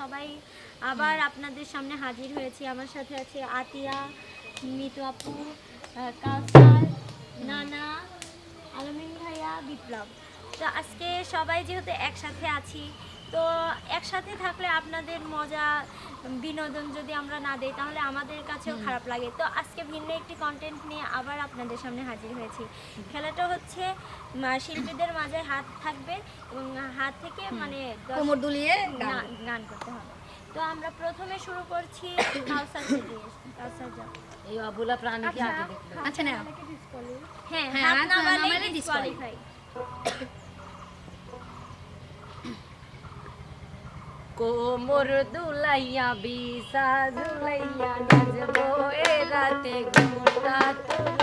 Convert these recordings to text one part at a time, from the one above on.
সবাই আবার আপনাদের সামনে হাজির হয়েছি। আমার সাথে আছে আতিয়া মিতু আপু কাউসার নানা আলমিন ভাইয়া বিপ্লব। তো আজকে সবাই যেহেতু একসাথে আছি তো একসাথে থাকলে আপনাদের মজা বিনোদন যদি আমরা না দেই তাহলে আমাদের কাছেও খারাপ লাগে। তো আজকে ভিন্ন একটি কন্টেন্ট নিয়ে আবার আপনাদের সামনে হাজির হয়েছি। খেলাটা হচ্ছে শিল্পীদের মাঝে হাত থাকবে এবং হাত থেকে মানে দুলিয়ে গান। করতে হবে। তো আমরা প্রথমে শুরু করছি আচ্ছা, আচ্ছা না হ্যাঁ হ্যাঁ না ডিসকোয়ালিফাই কোমর দুলাইয়া বিসা দুলাইয়া নাচবো এ রাতে ঘুমটা তুমি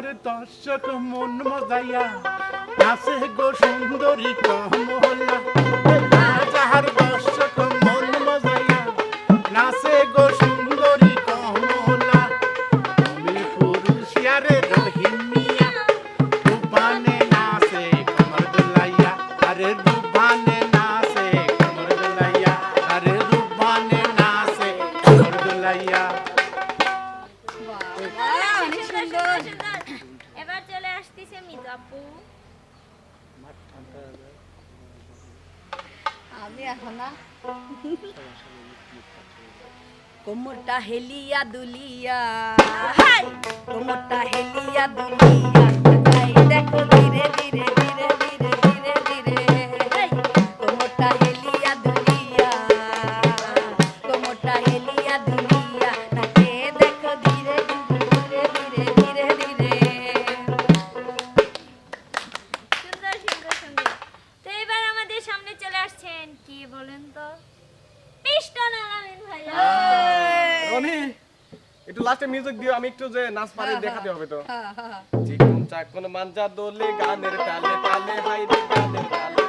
আমার দর্শক মন মজাইয়া আছে গো সুন্দরী কমলা। হেলিয়া দুলিয়া। কোমরটা হেলিয়া দুলিয়া। দেখো ধীরে ধীরে ধীরে। একটু লাস্টে মিউজিক দিও আমি একটু যে নাচ পারি হ্যাঁ, দেখাতে হ্যাঁ, হবে তো। হ্যাঁ, চিকন চাকন মাঞ্জা দোলে গানের তালে তালে হাই রে গানের তালে।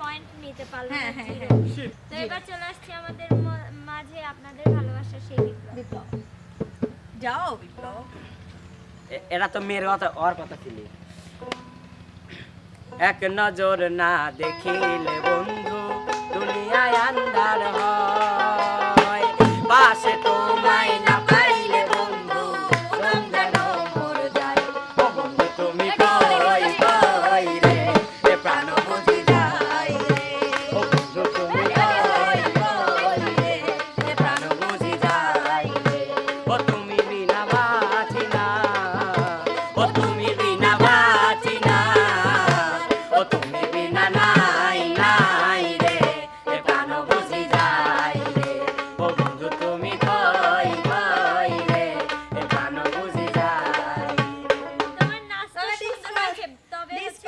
পয়েন্ট নিতে পারলাম হ্যাঁ, হ্যাঁ, হ্যাঁ। তো এবার চলে আসছি আমাদের মাঝে আপনাদের ভালোবাসা সেই বিপ্লব। যাও বিপ্লব। এরা তো মেয়ের কথা ওর কথা ছিল। এক নজর না দেখিলে বন্ধু দুনিয়ায় আন্ধার হয়। পাশে তোমায় না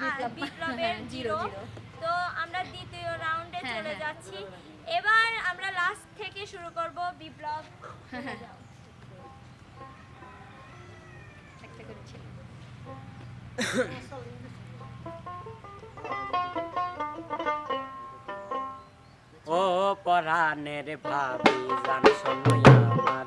হ্যাঁ, তো আমরা দ্বিতীয় রাউন্ডে চলে যাচ্ছি। এবার আমরা লাস্ট থেকে শুরু করব বিপ্লব। ও পরাণের ভাবি জান সময় আমার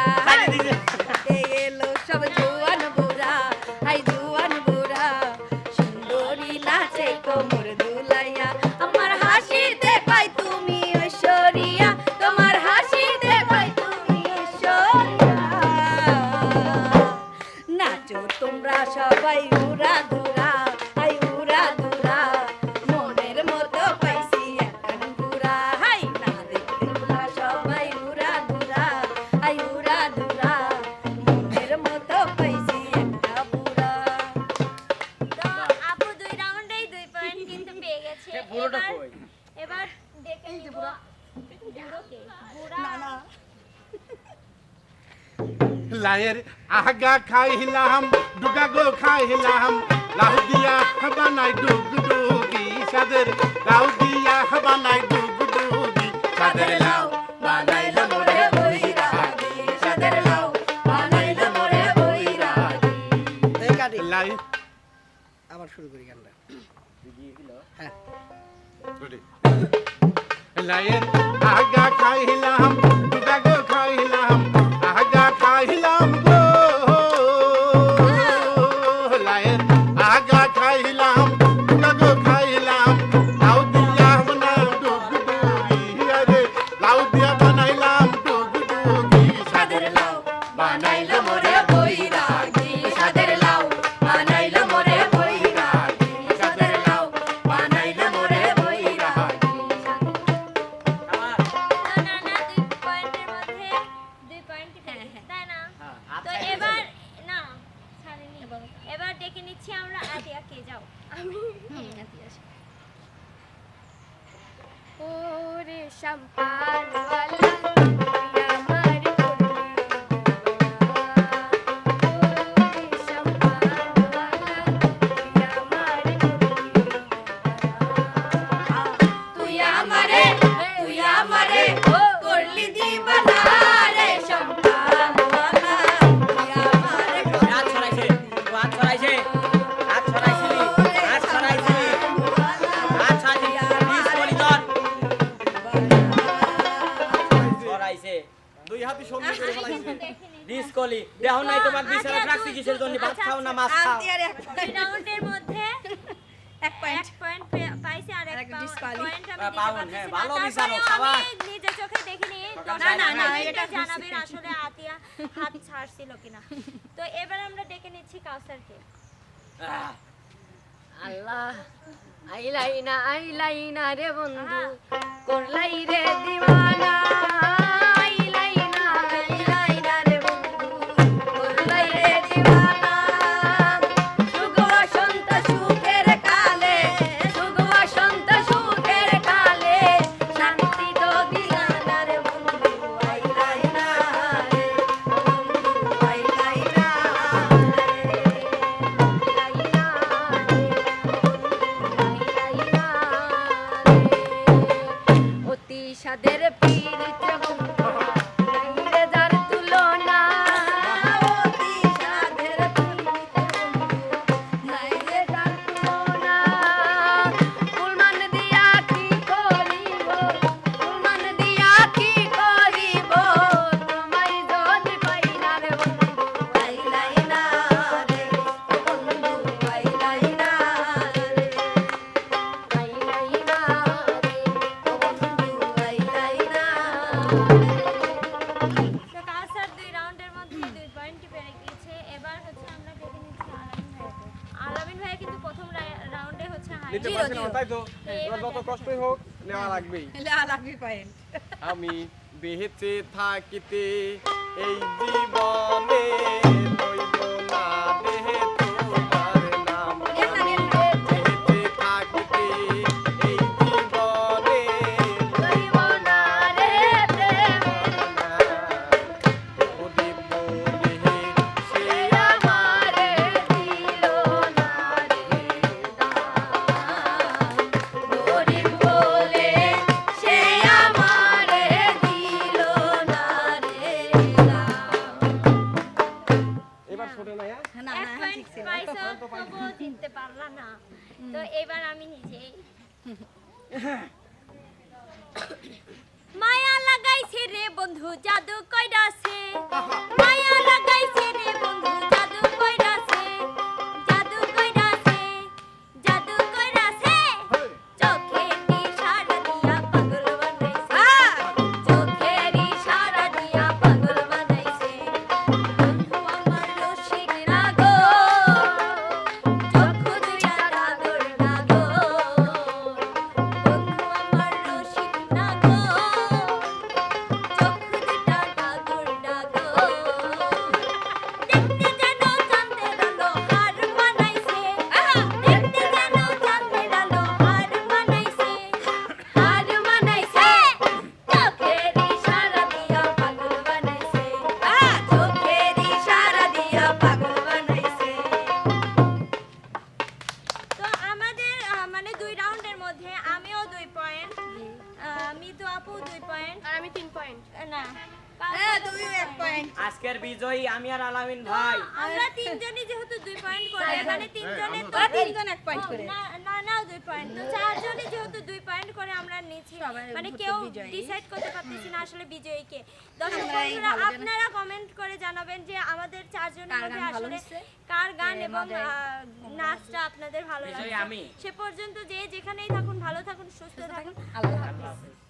চায়ের আগা খাইলাম ডুগা গো খাইলাম লাউ দিয়া বানাই ডুগ ডুগি সাদের লাউ দিয়া বানাই ডুগ ডুগি সাদের লাউ বানাইলাম আবার শুরু করি গানটা। হ্যাঁ। লাইয়ের আগা খাইলাম খাইলাম আগা খাইলাম। বানাইলাম বানাইলাম ওরে বই। সন্ধ্যা করে কলি নাই আচ্ছা, তোমার বিছানা আচ্ছা, রাখছি কিসের জন্য? আচ্ছা, ভাত খাও না মাছ খাও। রাউন্ডের মধ্যে এক পয়েন্ট এক পয়েন্ট পাইছি আর এক পয়েন্ট আমি হ্যাঁ ভালো নিজে চোখে দেখিনি। না না না এটা আসলে আতিয়া হাত ছাড়ছিল কিনা। তো এবার আমরা ডেকে নিচ্ছি কাউসারকে। আল্লাহ আইলাইনা আইলাইনা রে বন্ধু। করলাই রে দিওয়ানা। তাই তো? এবার যত কষ্টই হোক নেওয়া লাগবেই। নেওয়া পয়েন্ট আমি বেহেতে থাকিতে এই জীবন বন্ধু জাদু কইরাছে আজকের বিজয়ী আমি আর আলামিন ভাই। আমরা তিনজনই যেহেতু দুই পয়েন্ট করে এখানে তিনজনে তো তিনজন এক পয়েন্ট করে। না না না দুই পয়েন্ট তো চারজনই যেহেতু দুই পয়েন্ট করে আমরা সবাই মানে কেউ ডিসাইড করতে পারতেছি না আসলে বিজয়ীকে। দর্শক বন্ধুরা আপনারা কমেন্ট করে জানাবেন যে আমাদের চারজনের কার মধ্যে গান আসলে কার গান এবং নাচটা আপনাদের ভালো লাগে আমি। সে পর্যন্ত যে যেখানেই থাকুন ভালো থাকুন সুস্থ থাকুন। আল্লাহ হাফিজ।